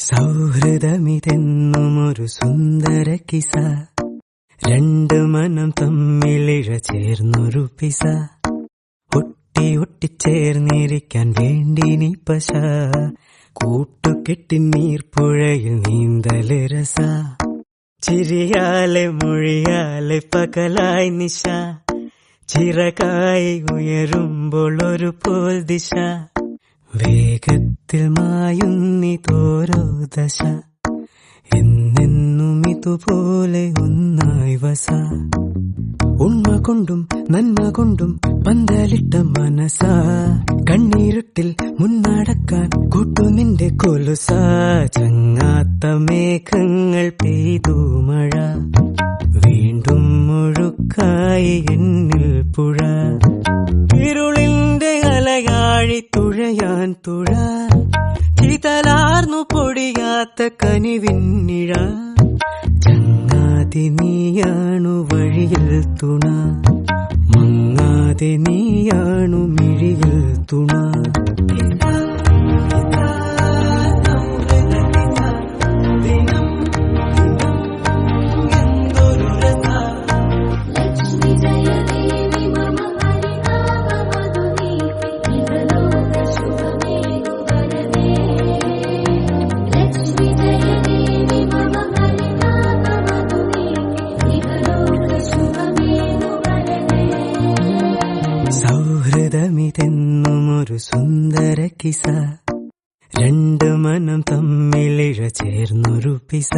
സൗഹൃദമിതെന്നും ഒരു സുന്ദര കിസ. രണ്ട് മനം തമ്മിലിഴ ചേർന്നൊരു പിസ. ഒട്ടി ഒട്ടിച്ചേർന്നിരിക്കാൻ വേണ്ടി നീ പശ കൂട്ടുകെട്ടി നീർപ്പുഴയിൽ നീന്തൽ രസ. ചിരിയാലെ മൊഴിയാലെ പകലായി നിശ. ചിറകായി ഉയരുമ്പോൾ ഒരു പോൽ ദിശ. വേഗത്തിൽ മായുന്നിതോരോ ദശ. എന്നെന്നും ഇതുപോലെ ഒന്നായി വസ. ഉണ്മ കൊണ്ടും നന്മ കൊണ്ടും പന്തലിട്ട മനസ. കണ്ണീരുട്ടിൽ മുന്നടക്കാൻ കൂട്ടു നിന്റെ കൊലുസ. ചങ്ങാത്ത മേഘങ്ങൾ പെയ്തു മഴ. വീണ്ടും മുഴുക്കായി എന്നിൽ പുഴ. ഇരുളിന്റെ അലയാഴി തുഴയാൻ തുഴ. ചിതലാർന്നു പൊടിയാത്ത കനിവിന്നിഴ ചങ്ങാതി നീയാണു വഴിയിൽ തുണ. മങ്ങാതെ നീയാണു മിഴിയിൽ തുണ. സൗഹൃദമിതെന്നും ഒരു സുന്ദര കിസ. രണ്ട് മനം തമ്മിലിഴ ചേർന്നൊരു പിസ.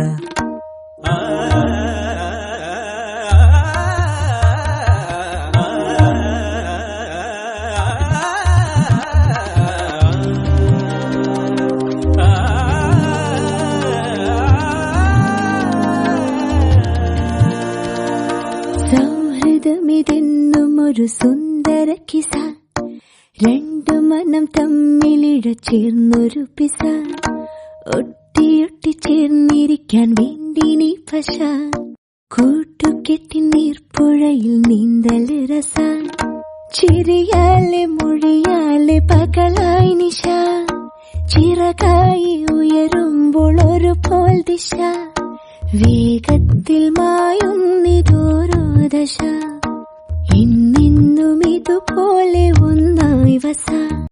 സൗഹൃദമിതെന്നും ഒരു സുന്ദര കിസ. രണ്ടു മനം തമ്മിലിഴ ചേർന്നൊരു പിസ ഒട്ടിയൊട്ടി ചേർന്നിരിക്കാൻ വേണ്ടി നീ പശ. കൂട്ടുകെട്ടി നീർപ്പുഴയിൽ നീന്തൽ രസ. ചിരിയാലെ മൊഴിയാലെ പകലായി നിശ. ചിറകായി ഉയരുമ്പോൾ ഒരു പോൽ ദിശ. വേഗത്തിൽ മായുന്നിതോരോ ദശ. ഇന്നെന്നും ഇതുപോലെ ഒന്നായി വസ